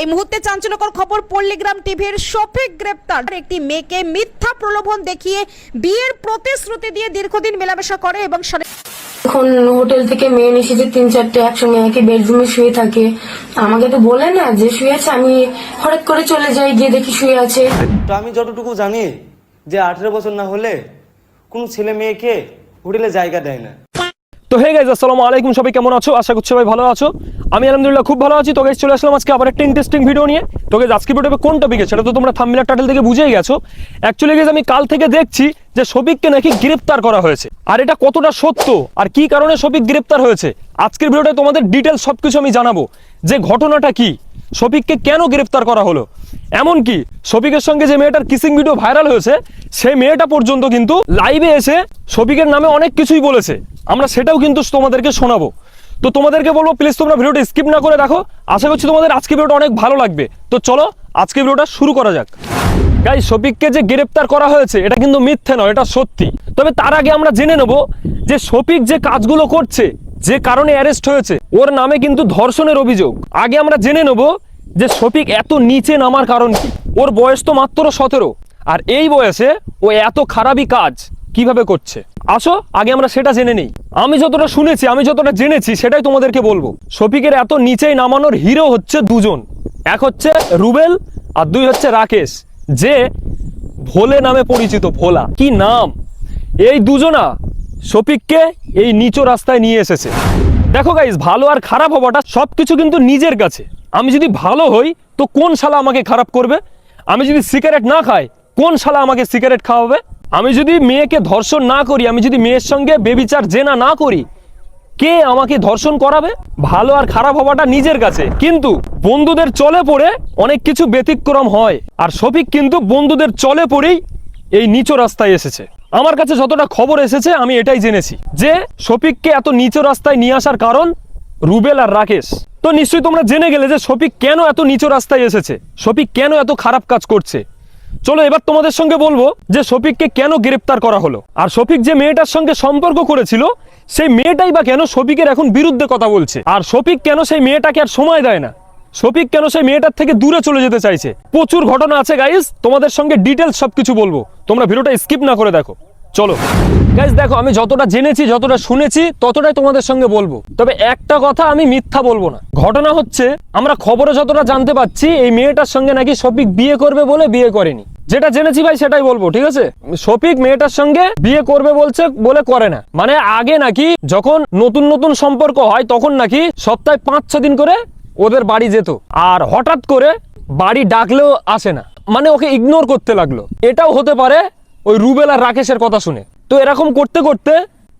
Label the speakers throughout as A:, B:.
A: এই মুহূর্তে চাঞ্চল্যকর খবর পল্লীগ্রাম টিভির শফিক গ্রেপ্তার। একটি মেয়েকে মিথ্যা প্রলোভন দেখিয়ে বিয়ের প্রতিশ্রুতি দিয়ে দীর্ঘদিন মেলামেশা করে এবং
B: এখন হোটেল থেকে মেয়ে এসেছে তিন চারটে একসঙ্গে একই বেডরুমে শুয়ে থাকে। আমাকে তো বলে না যে শুয়ে আছে আমি হঠাৎ করে চলে যাই গিয়ে দেখি শুয়ে আছে।
C: তো আমি যতটুকু জানি যে আঠেরো বছর না হলে কোনো ছেলে মেয়েকে হোটেলে জায়গা দেয় না।
D: তো হে গাইজ আসসালামু আলাইকুম সবাই কেমন আছো? আশা করছি সবাই ভালো আছো। আমি আলহামদুলিল্লাহ খুব ভালো আছি। তো গাইজ চলে আসলাম আজকে আবার একটা ইন্টারেস্টিং ভিডিও নিয়ে। তো গাইজ আজকে ভিডিওতে কোন টপিকে সেটা তো তোমরা থাম্বনেল টাইটেল থেকে বুঝেই গেছো। অ্যাকচুয়ালি গাইজ আমি কাল থেকে দেখছি যে শফিককে নাকি গ্রেপ্তার করা হয়েছে। আর এটা কতটা সত্য? আর কি কারণে শফিক গ্রেপ্তার হয়েছে? আজকের ভিডিওতে তোমাদের ডিটেলস সবকিছু আমি জানাব। যে ঘটনাটা কি? শফিককে কেন গ্রেপ্তার করা হলো? এমনকি শফিকের সঙ্গে যে মেয়েটার কিসিং ভিডিও ভাইরাল হয়েছে, সেই মেয়েটা পর্যন্ত কিন্তু লাইভে এসে শফিকের নামে অনেক কিছুই বলেছে। আমরা সেটাও কিন্তু তোমাদেরকে শোনাবো। তো তোমাদেরকে বলব প্লিজ তোমরা ভিডিওটা স্কিপ না করে দেখো। আশা করছি তোমাদের আজকে ভিডিওটা অনেক ভালো লাগবে। তো চলো, আজকে ভিডিওটা শুরু করা যাক। গাই শফিককে যে গ্রেপ্তার করা হয়েছে, এটা কিন্তু মিথ্যে নয়, এটা সত্যি। তবে তার আগে আমরা জেনে নেব যে শফিক যে কাজগুলো করছে, যে কারণে অ্যারেস্ট হয়েছে, ওর নামে কিন্তু ধর্ষণের অভিযোগ। আগে আমরা জেনে নেব যে শফিক এত নিচে নামার কারণ কি। ওর বয়স তো মাত্র সতেরো। আর এই বয়সে ও এত খারাপই কাজ। কীভাবে করছে? আসো, আগে আমরা সেটা জেনে নেই। আমি যতটা শুনেছি, আমি যতটা জেনেছি, সেটাই তোমাদেরকে বলব। শফিকের এত নিচেই নামানোর হিরো হচ্ছে দুজন। এক হচ্ছে রুবেল, আর দুই হচ্ছে রাকেশ, যে ভোলে নামে পরিচিত ভোলা। কি নাম? এই দুজনা শফিককে এই নিচু রাস্তায় নিয়ে এসেছে। দেখো গাইজ ভালো আর খারাপ হওয়াটা সবকিছু কিন্তু নিজের কাছে। আমি যদি ভালো হই, তো কোন শালা আমাকে খারাপ করবে? আমি যদি সিগারেট না খাই, কোন শালা আমাকে সিগারেট খাওয়াবে? আমি যদি মেয়েকে ধর্ষণ না করি, আমি যদি মেয়ের সঙ্গে বেবিচার জেনা না করি, কে আমাকে ধর্ষণ করাবে? ভালো আর খারাপ হওয়াটা নিজের কাছে। কিন্তু বন্ধুদের চলে পড়ে অনেক কিছু ব্যতিক্রম হয়। আর শফিক কিন্তু বন্ধুদের চলে পড়েই এই নিচু রাস্তায় এসেছে। আমার কাছে যতটা খবর এসেছে, আমি এটাই জেনেছি যে শফিককে এত নিচু রাস্তায় নিয়ে আসার কারণ রুবেল আর রাকেশ। তো নিশ্চয়ই তোমরা জেনে গেলে যে শফিক কেন এত নিচু রাস্তায় এসেছে? শফিক কেন এত খারাপ কাজ করছে? চলো এবার তোমাদের সঙ্গে বলব যে শফিককে কেন গ্রেপ্তার করা হলো। আর শফিক যে মেয়েটার সঙ্গে সম্পর্ক করেছিল, সেই মেয়েটাই বা কেন শফিকের এখন বিরুদ্ধে কথা বলছে? আর শফিক কেন সেই মেয়েটাকে আর সময় দেয় না? শফিক কেন সেই মেয়েটার থেকে দূরে চলে যেতে চাইছে? প্রচুর ঘটনা আছে গাইস তোমাদের সঙ্গে ডিটেলস সবকিছু বলব। তোমরা ভিডিওটা স্কিপ না করে দেখো। চলো। গাইজ দেখো, আমি যতটা জেনেছি, যতটা শুনেছি, ততটাই তোমাদের সঙ্গে বলব। তবে একটা কথা আমি মিথ্যা বলব না। ঘটনা হচ্ছে, আমরা খবরে যতটা জানতে পাচ্ছি এই মেয়েটার সঙ্গে নাকি শফিক বিয়ে করবে বলে বিয়ে করেনি। যেটা জেনেছি ভাই, সেটাই বলব, ঠিক আছে? শফিক মেয়েটার সঙ্গে বিয়ে করবে বলছে, বলে করে না। মানে আগে নাকি যখন নতুন নতুন সম্পর্ক হয়, তখন নাকি সপ্তাহে পাঁচ, ছ দিন করে ওদের বাড়ি যেত। আর হঠাৎ করে বাড়ি ডাকলেও আসে না। মানে ওকে ইগনোর করতে লাগল। এটাও হতে পারে ওই রুবেল আর রাকেশের কথা শুনে। তো এরকম করতে করতে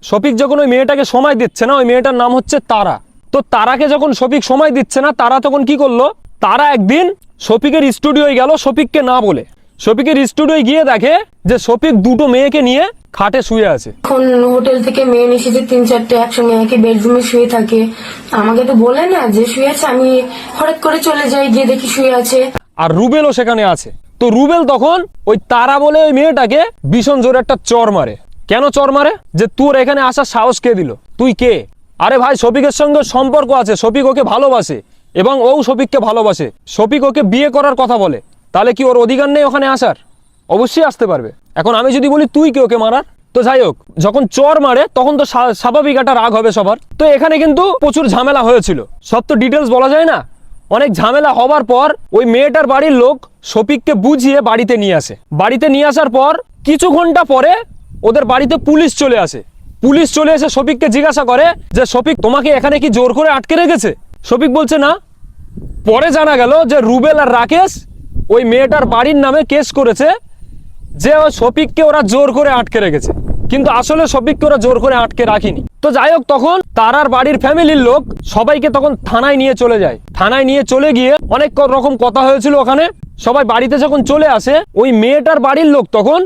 D: শফিক যখন ওই মেয়েটাকে সময় দিচ্ছে না ওই মেয়েটার নাম হচ্ছে তারা। তো তারাকে যখন শফিক সময় দিচ্ছে না তারা তখন কি করল? তারা একদিন শফিকের স্টুডিওয় গেল শফিককে না বলে। শফিকের স্টুডিওয় গিয়ে দেখে যে শফিক দুটো মেয়েকে নিয়ে খাটে শুয়ে আছে।
B: এখন হোটেল থেকে মেয়ে এসেছে তিন চারটে একসঙ্গে একই বেডরুমে শুয়ে থাকে আমাকে তো বলে না যে শুয়ে আছে আমি হঠাৎ করে চলে যাই গিয়ে দেখি শুয়ে আছে।
D: আর রুবেলও সেখানে আছে। তো রুবেল তখন ওই তারা বলে ওই মেয়েটাকে ভীষণ জোরে একটা চর মারে। কেন চর মারে? যে তোর এখানে আসার সাহস কে দিল? তুই কে? আরে ভাই, শফিকের সঙ্গে সম্পর্ক আছে, শফিক ওকে ভালোবাসে এবং ও শফিককে ভালোবাসে। শফিক ওকে বিয়ে করার কথা বলে। তাহলে কি ওর অধিকার নেই ওখানে আসার? অবশ্যই আসতে পারবে। এখন আমি যদি বলি তুই কে ওকে মারার? তো যাই হোক, যখন চর মারে, তখন তো স্বা- স্বাভাবিক একটা রাগ হবে সবার। তো এখানে কিন্তু প্রচুর ঝামেলা হয়েছিল। সব তো ডিটেলস বলা যায় না। অনেক ঝামেলা হবার পর ওই মেয়েটার বাড়ির লোক শফিককে বুঝিয়ে বাড়িতে নিয়ে আসে। বাড়িতে নিয়ে আসার পর কিছু ঘণ্টা পরে ওদের বাড়িতে পুলিশ চলে আসে। পুলিশ চলে এসে শফিককে জিজ্ঞাসা করে যে, শফিক, তোমাকে এখানে কি জোর করে আটকে রেখেছে? শফিক বলছে, না। পরে জানা গেল যে, রুবেল আর রাকেশ ওই মেয়েটার বাড়ির নামে কেস করেছে যে ও শফিককে ওরা জোর করে আটকে রেখেছে। কিন্তু আসলে শফিককে ওরা জোর করে আটকে রাখিনি। তো যাই হোক তখন তারার বাড়ির ফ্যামিলির লোক সবাইকে তখন থানায় নিয়ে চলে যায়। থানায় নিয়ে চলে গিয়ে অনেক রকম কথা হয়েছিল ওখানে। সবাই বাড়িতে যখন চলে আসে, ওই মেয়েটার বাড়ির লোক তখন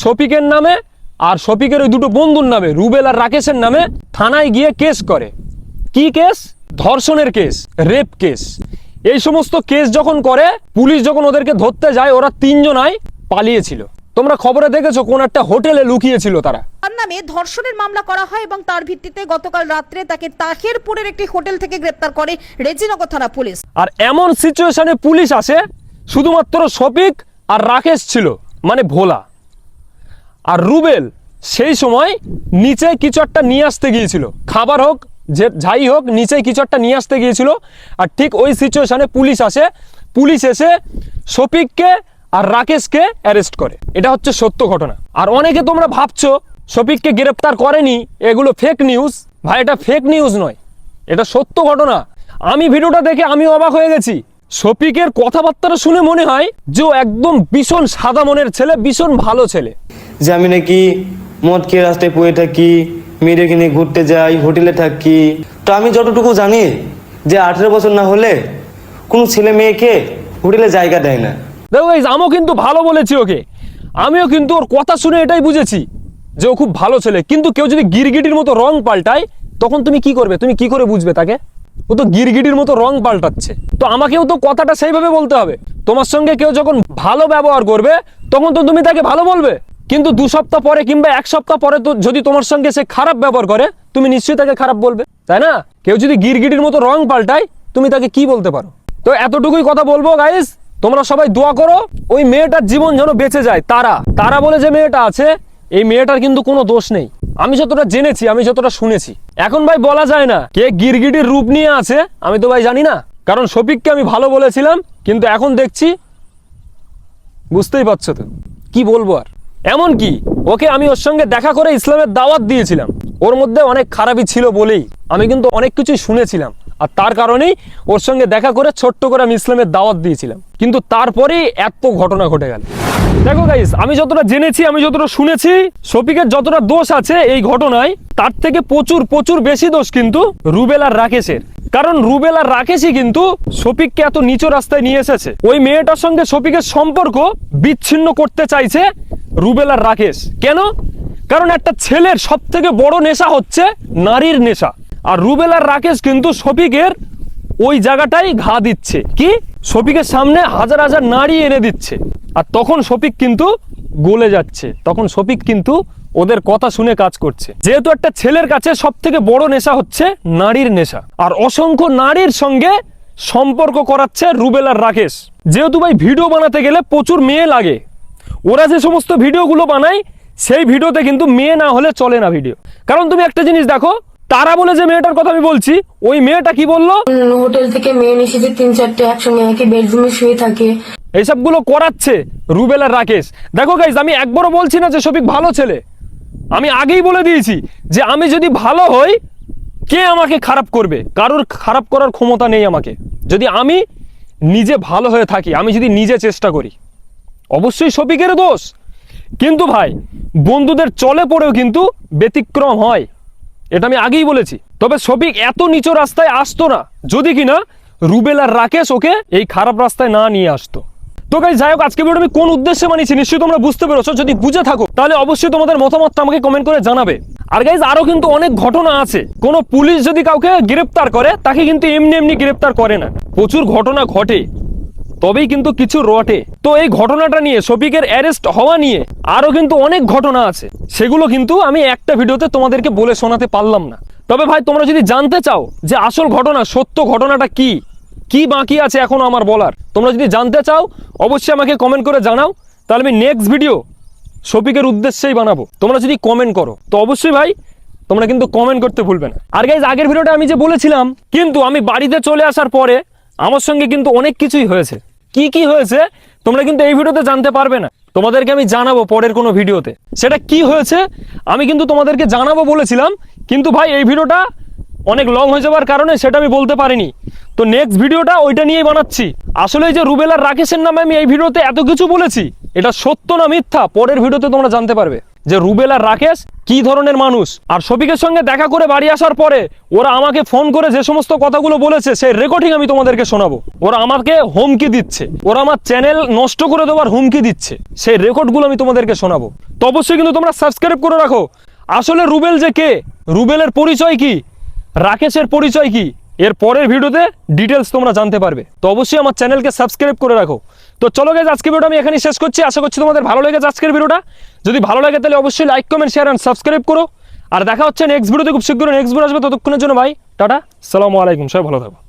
D: শফিকের নামে আর শফিকের ওই দুটো বন্ধুর নামে, রুবেল আর রাকেশের নামে থানায় গিয়ে কেস করে। কি কেস? ধর্ষণের কেস, রেপ কেস। এই সমস্ত কেস যখন করে, পুলিশ যখন ওদেরকে ধরতে যায়, ওরা তিনজনাই পালিয়েছিল। তোমরা খবরে দেখেছ কোন একটা হোটেলে লুকিয়েছিল তারা?
A: তার নামে ধর্ষণের মামলা করা হয় এবং তার ভিত্তিতে গতকাল রাত্রে তাকে তাহিরপুরের একটি হোটেল থেকে গ্রেপ্তার করে রেজিনগর থানা পুলিশ।
D: আর এমন সিচুয়েশনে পুলিশ আসে শুধুমাত্র শফিক আর রাকেশ ছিল মানে ভোলা। আর রুবেল সেই সময় নিচে কিছু একটা নিয়ে আসতে গিয়েছিল। খাবার হোক যে যাই হোক নিচে কিছু একটা নিয়ে আসতে গিয়েছিল। আর ঠিক ওই সিচুয়েশনে পুলিশ আসে পুলিশ এসে শফিককে আর রাকেশকে অ্যারেস্ট করে। এটা হচ্ছে সত্য ঘটনা। আর অনেকে তোমরা ভাবছ, শফিককে গ্রেপ্তার করেনি, এগুলো ফেক নিউজ ভাই, এটা ফেক নিউজ নয়। এটা সত্য ঘটনা। আমি ভিডিওটা দেখে আমি অবাক হয়ে গেছি। শফিকের কথাবার্তাটা শুনে মনে হয় যে একদম ভীষণ সাদা মনের ছেলে, ভীষণ ভালো ছেলে।
C: যে আমি নাকি মদ খেয়ে রাস্তায় পড়ে থাকি, মেয়েদেরকে কিনে ঘুরতে যাই, হোটেলে থাকি। তো আমি যতটুকু জানি যে আঠেরো বছর না হলে কোনো ছেলে মেয়েকে হোটেলে জায়গা দেয় না।
D: দেখো গাইজ আমিও কিন্তু ভালো বলেছি ওকে। আমিও কিন্তু ওর কথা শুনে এটাই বুঝেছি যে ও খুব ভালো ছেলে। কিন্তু কেউ যদি গিরগিটির মতো রং পাল্টায়, তখন তুমি কি করবে? তুমি কি করে বুঝবে তাকে? ও তো গিরগিটির মতো রং পাল্টাচ্ছে। তো আমাকেও তো কথাটা সেইভাবে বলতে হবে। তোমার সঙ্গে কেউ যখন ভালো ব্যবহার করবে, তখন তো তুমি তাকে ভালো বলবে। কিন্তু দু সপ্তাহ পরে কিংবা এক সপ্তাহ পরে তো যদি তোমার সঙ্গে সে খারাপ ব্যবহার করে, তুমি নিশ্চয়ই তাকে খারাপ বলবে। তাই না? কেউ যদি গিরগিটির মতো রং পাল্টায়, তুমি তাকে কি বলতে পারো? তো এতটুকুই কথা বলব গাইস তোমরা সবাই দোয়া করো, ওই মেয়েটার জীবন যেন বেঁচে যায়। তারা তারা বলে যে মেয়েটা আছে, এই মেয়েটার কিন্তু কোনো দোষ নেই। আমি যতটা জেনেছি, আমি যতটা শুনেছি। এখন ভাই বলা যায় না, কে গিরগিটির রূপ নিয়ে আছে, আমি তো ভাই জানি না। কারণ শফিককে আমি ভালো বলেছিলাম, কিন্তু এখন দেখছি, বুঝতেই পারছ তো, কি বলব আর। এমন কি ওকে আমি ওর সঙ্গে দেখা করে ইসলামের দাওয়াত দিয়েছিলাম। ওর মধ্যে অনেক খারাপই ছিল বলেই, আমি কিন্তু অনেক কিছুই শুনেছিলাম। আর তার কারণেই ওর সঙ্গে দেখা করে ছোট্ট করে আমি ইসলামের দাওয়াত দিয়েছিলাম। কিন্তু তারপরেই এত ঘটনা ঘটে গেল। দেখো গাইস আমি যতটা জেনেছি, আমি যতটা শুনেছি, শফিকের যতটা দোষ আছে এই ঘটনায়, তার থেকে প্রচুর প্রচুর বেশি দোষ কিন্তু রুবেল আর রাকেশের। কারণ রুবেল আর রাকেশই কিন্তু শফিককে এত নিচু রাস্তায় নিয়ে এসেছে। ওই মেয়েটার সঙ্গে শফিকের সম্পর্ক বিচ্ছিন্ন করতে চাইছে রুবেল আর রাকেশ। কেন? কারণ একটা ছেলের সব থেকে বড় নেশা হচ্ছে নারীর নেশা। আর রুবেল আর রাকেশ কিন্তু শফিকের ওই জায়গাটাই ঘা দিচ্ছে। কি? শফিকের সামনে হাজার হাজার নারী এনে দিচ্ছে। আর তখন শফিক কিন্তু গলে যাচ্ছে। তখন শফিক কিন্তু ওদের কথা শুনে কাজ করছে। যেহেতু একটা ছেলের কাছে সব থেকে বড় নেশা হচ্ছে নারীর নেশা। আর অসংখ্য নারীর সঙ্গে সম্পর্ক করাচ্ছে রুবেল আর রাকেশ। যেহেতু ভাই ভিডিও বানাতে গেলে প্রচুর মেয়ে লাগে। ওরা যে সমস্ত ভিডিওগুলো বানায়, সেই ভিডিওতে কিন্তু মেয়ে না হলে চলে না ভিডিও। কারণ তুমি একটা জিনিস দেখো তারা বলে যে মেয়েটার কথা আমি বলছি ওই মেয়েটা কি বলল?
B: হোটেল থেকে মেয়ে এসেছে তিন চারটে একসঙ্গে একই বেডরুমে শুয়ে থাকে।
D: এইসবগুলো করাচ্ছে রুবেল আর রাকেশ। দেখো গাইজ আমি একবারও বলছি না যে শফিক ভালো ছেলে। আমি আগেই বলে দিয়েছি যে আমি যদি ভালো হই কে আমাকে খারাপ করবে? কারোর খারাপ করার ক্ষমতা নেই আমাকে। যদি আমি নিজে ভালো হয়ে থাকি আমি যদি নিজে চেষ্টা করি অবশ্যই শফিকের দোষ। কিন্তু ভাই বন্ধুদের চলে পড়েও কিন্তু ব্যতিক্রম হয়। এটা আমি আগেই বলেছি। তবে শফিক এত নিচু রাস্তায় আসতো না। যদি কিনা রুবেল আর রাকেশ ওকে এই খারাপ রাস্তায় না নিয়ে আসতো। তো গাইজ যাই হোক, আজকে ভিডিও আমি কোন উদ্দেশ্যে বানিয়েছি নিশ্চয়ই তোমরা বুঝতে পেরেছ। যদি বুঝে থাকো, তাহলে অবশ্যই তোমাদের মতামতটা আমাকে কমেন্ট করে জানাবে। আর গাইজ আরও কিন্তু অনেক ঘটনা আছে। কোনো পুলিশ যদি কাউকে গ্রেপ্তার করে, তাকে কিন্তু এমনি এমনি গ্রেপ্তার করে না। প্রচুর ঘটনা ঘটে। তবেই কিন্তু কিছু রটে। তো এই ঘটনাটা নিয়ে, শফিকের অ্যারেস্ট হওয়া নিয়ে আরও কিন্তু অনেক ঘটনা আছে। সেগুলো কিন্তু আমি একটা ভিডিওতে তোমাদেরকে বলে শোনাতে পারলাম না। তবে ভাই, তোমরা যদি জানতে চাও যে আসল ঘটনা, সত্য ঘটনাটা কি কি বাকি আছে এখনও আমার বলার, তোমরা যদি জানতে চাও, অবশ্যই আমাকে কমেন্ট করে জানাও। তাহলে আমি নেক্সট ভিডিও শফিকের উদ্দেশ্যেই বানাবো। তোমরা যদি কমেন্ট করো, তো অবশ্যই ভাই, তোমরা কিন্তু কমেন্ট করতে ভুলবে না। আর গাইজ আগের ভিডিওটা আমি যে বলেছিলাম, কিন্তু আমি বাড়িতে চলে আসার পরে আমার সঙ্গে কিন্তু অনেক কিছুই হয়েছে। কি কি হয়েছে, তোমরা কিন্তু এই ভিডিওতে জানতে পারবে না। তোমাদেরকে আমি জানাব পরের কোনো ভিডিওতে। সেটা কি হয়েছে, আমি কিন্তু তোমাদেরকে জানাব বলেছিলাম, কিন্তু ভাই, এই ভিডিওটা অনেক লং হয়ে যাওয়ার কারণে সেটা আমি বলতে পারিনি। তো নেক্সট ভিডিওটা ওইটা নিয়েই বানাচ্ছি। আসলে যে রুবেল আর রাকেশের নামে আমি এই ভিডিওতে এত কিছু বলেছি এটা সত্য না মিথ্যা? পরের ভিডিওতে তোমরা জানতে পারবে। যে রুবেল আর রাকেশ কি ধরনের মানুষ? আর শফিকের সঙ্গে দেখা করে বাড়ি আসার পরে ওরা আমাকে ফোন করে যে সমস্ত কথাগুলো বলেছে, সেই রেকর্ডিং আমি তোমাদেরকে শোনাবো। ওরা আমাকে হুমকি দিচ্ছে। ওরা আমার চ্যানেল নষ্ট করে দেওয়ার হুমকি দিচ্ছে। সেই রেকর্ডগুলো আমি তোমাদেরকে শোনাবো। তো অবশ্যই কিন্তু তোমরা সাবস্ক্রাইব করে রাখো। আসলে রুবেল যে কে? রুবেলের পরিচয় কি? রাকেশের পরিচয় কি? এর পরের ভিডিওতে ডিটেলস তোমরা জানতে পারবে। তো অবশ্যই আমার চ্যানেলকে সাবস্ক্রাইব করে রাখো। তো চলো গেছে আজকে ভিডিও আমি এখানেই শেষ করছি। আশা করছি তোমাদের ভালো লেগেছে আজকের ভিডিওটা। যদি ভালো লাগে তাহলে অবশ্যই like comment share and subscribe করো। আর দেখা হচ্ছে নেক্সট ভিডিওতে খুব শীঘ্রই নেক্সট ভিডিও আসবে। ততক্ষণের জন্য ভাই, টাটা। সালামু আলাইকুম। সবাই ভালো থাকো।